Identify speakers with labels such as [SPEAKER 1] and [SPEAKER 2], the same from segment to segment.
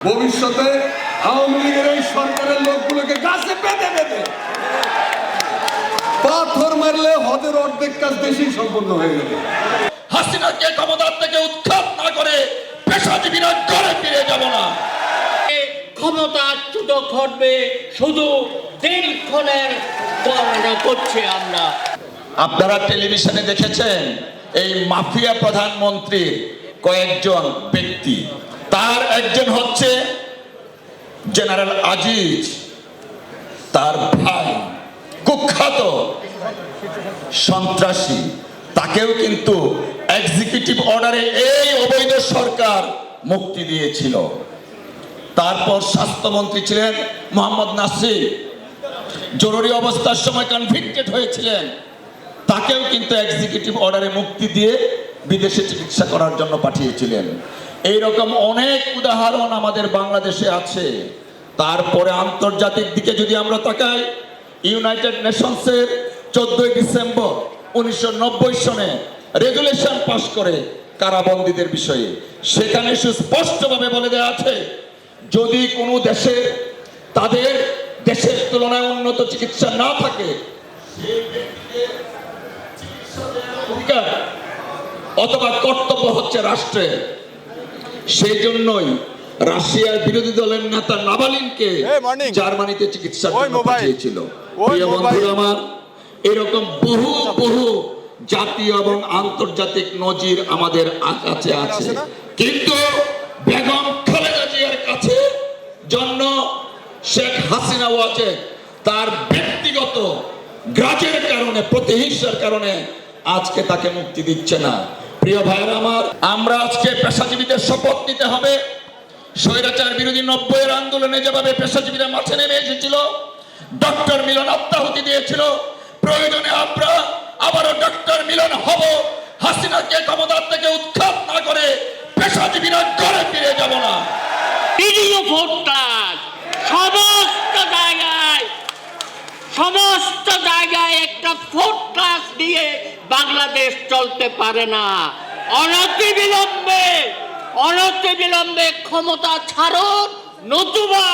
[SPEAKER 1] ভবিষ্যতে আওয়ামী লীগের এই সরকারের লোকগুলোকে গাছে বেঁধে বেঁধে পাথর মারলে হদের অর্ধেক কাজ দেশেই সম্পূর্ণ হয়ে যাবে।
[SPEAKER 2] হাসিনাকে ক্ষমতার থেকে উৎখাত না করে পেশাজীবীরা ঘরে ফিরে যাব না।
[SPEAKER 3] ক্ষমতাচ্যুত ঘটবে শুধু দিনক্ষণের গণনা করছে আমরা।
[SPEAKER 2] আপনারা টেলিভিশনে দেখেছেন এই মাফিয়া প্রধানমন্ত্রী কয়েকজন ব্যক্তি তার একজন হচ্ছে জেনারেল আজিজ, তার ভাই কুখ্যাত সন্ত্রাসী। তাকেও কিন্তু এক্সিকিউটিভ অর্ডারে এই অবৈধ সরকার মুক্তি দিয়েছিল। তারপর স্বাস্থ্যমন্ত্রী ছিলেন মোহাম্মদ নাসির। জরুরি অবস্থার সময় কনভিক্টেড হয়েছিলেন। তাকেও কিন্তু এক্সিকিউটিভ অর্ডারে মুক্তি দিয়ে বিদেশে চিকিৎসা করার জন্য পাঠিয়েছিলেন। এই রকম অনেক উদাহরণ আমাদের বাংলাদেশে আছে। তারপরে আন্তর্জাতিক দিকে যদি আমরা তাকাই ইউনাইটেড নেশনসের চোদ্দই ডিসেম্বর উনিশশো সনে রেগুলেশন পাশ করে কারাবন্দীদের বিষয়ে। সেখানে সুস্পষ্টভাবে বলে দেওয়া আছে, যদি কোনো দেশে তাদের দেশের তুলনায় উন্নত চিকিৎসা না থাকে অথবা কর্তব্য হচ্ছে রাষ্ট্রের। সেই জন্যই রাশিয়ার বিরোধী দলের নেতা
[SPEAKER 4] morning.
[SPEAKER 2] জার্মানিতে জন্য পাঠিয়েছিল। প্রিয়। বন্ধুরা আমার এরকম বহু বহু জাতীয় এবং আন্তর্জাতিক নজির আমাদের কাছে আছে।
[SPEAKER 4] আছে
[SPEAKER 2] কিন্তু বেগম খালেদা জিয়ার কাছে জন্য শেখ হাসিনা ওয়াজে তার ব্যক্তিগত গ্রাজের কারণে প্রতিহিংসার কারণে আজকে তাকে মুক্তি দিচ্ছে না। প্রিয় ভাইয়ের আমার, আমরা আজকে পেশাজীবীদের শপথ নিতে হবে। স্বৈরাচার বিরোধী নব্বইয়ের আন্দোলনে যেভাবে পেশাজীবীরা মাঠে নেমে এসেছিল, ডক্টর মিলন আত্মাহুতি দিয়েছিল, প্রয়োজনে আমরা আবারও ডক্টর মিলন হব। হাসিনাকে ক্ষমতার থেকে উৎখাত না করে পেশাজীবীরা ঘরে ফিরে যাব না
[SPEAKER 3] ভিডিও ভোটটার সমস্ত জায়গায় সমস্ত জায়গায় একটা ভোট ক্লাস দিয়ে বাংলাদেশ চলতে পারে না। অনতি বিলম্বে অনতি বিলম্বে ক্ষমতা ছাড়ুন, নতুবা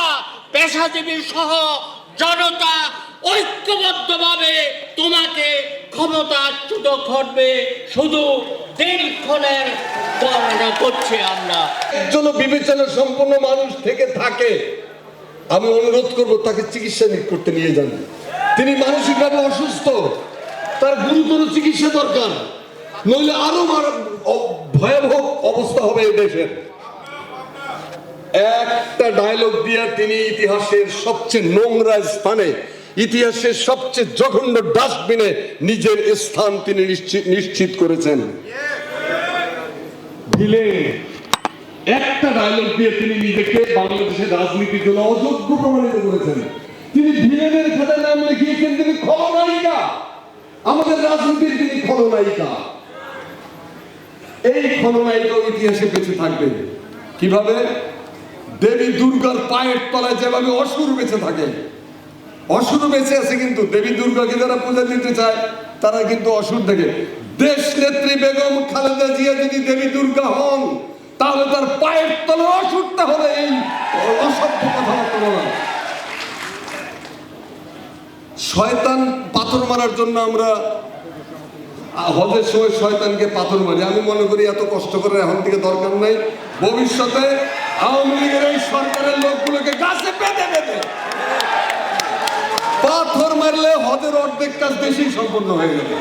[SPEAKER 3] পেশাজীবী সহ জনতা ঐক্যবদ্ধভাবে তোমাকে ক্ষমতাচ্যুত ঘটবে শুধু দিনক্ষণের গণনা করছে আমরা।
[SPEAKER 1] একজন বিবেচনা সম্পন্ন মানুষ থেকে থাকে আমি অনুরোধ করব, তাকে চিকিৎসা করতে নিয়ে যান। তিনি মানসিকভাবে অসুস্থ। তার গুরুতর চিকিৎসা দরকার। নইলে আরও ভয়াবহ অবস্থা হবে দেশের। একটা ডায়লগ দিয়ে তিনি ইতিহাসের সবচেয়ে নোংরা স্থানে, ইতিহাসের সবচেয়ে জঘন্য ডাস্টবিনে নিজের স্থান তিনি নিশ্চিত করেছেন। দিলে একটা ডায়লগ দিয়ে তিনি নিজেকে বাংলাদেশের রাজনীতির জন্য অযোগ্য প্রমাণিত করেছেন। তিনি ভিলেনের খাতায় নাম লিখিয়েছেন, তিনি খলনায়িকা। আমাদের রাজনীতির তিনি খলনায়িকা। এই খলনায়িকা ইতিহাসে বেঁচে থাকবে। কীভাবে? দেবী দুর্গার পায়ের তলায় যেভাবে অসুর বেঁচে থাকে। অসুর বেঁচে আছে কিন্তু, দেবী দুর্গাকে যারা পূজা দিতে চায়, তারা কিন্তু অসুর দেখে। দেশ নেত্রী বেগম খালেদা জিয়া যদি দেবী দুর্গা হন তাহলে তার পায়ের তলে অসুরটা হবে এই অসভ্য কথাবার্তা বলা। শয়তান পাথর মারার জন্য আমরা হজের সময় শয়তানকে পাথর মারি। আমি মনে করি এত কষ্ট করে এখন থেকে দরকার নাই। ভবিষ্যতে আওয়ামী লীগের এই সরকারের লোকগুলোকে গাছে বেঁধে বেঁধে। পাথর মারলে হদের অর্ধেক কাজ দেশেই সম্পূর্ণ হয়ে যাবে।